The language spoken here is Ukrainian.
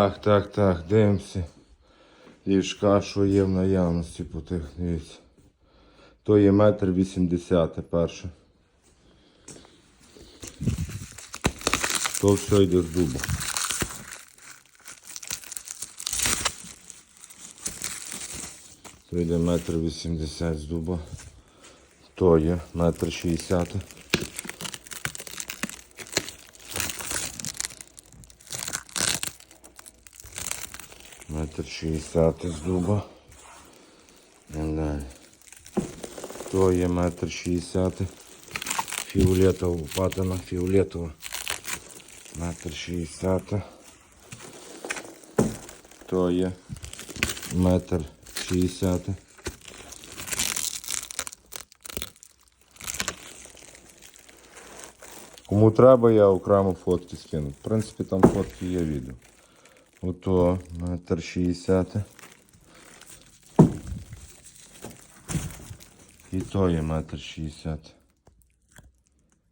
Так, так, так, дивимося. Ліжка, що є в наявності по тих, дивіться. То є метр вісімдесят перше. То все йде з дуба. То йде метр вісімдесят з дуба. То є метр шістдесят. Метр шістдесят з дуба. Далі. То є метр шістдесят. Фіолетова патина, фіолетова. Метр шістдесят. То є метр шістдесят. Кому треба, я окремо фотки скину. В принципі, там фотки є відео. Ото метр шістдесят. І то є метр шістдесят.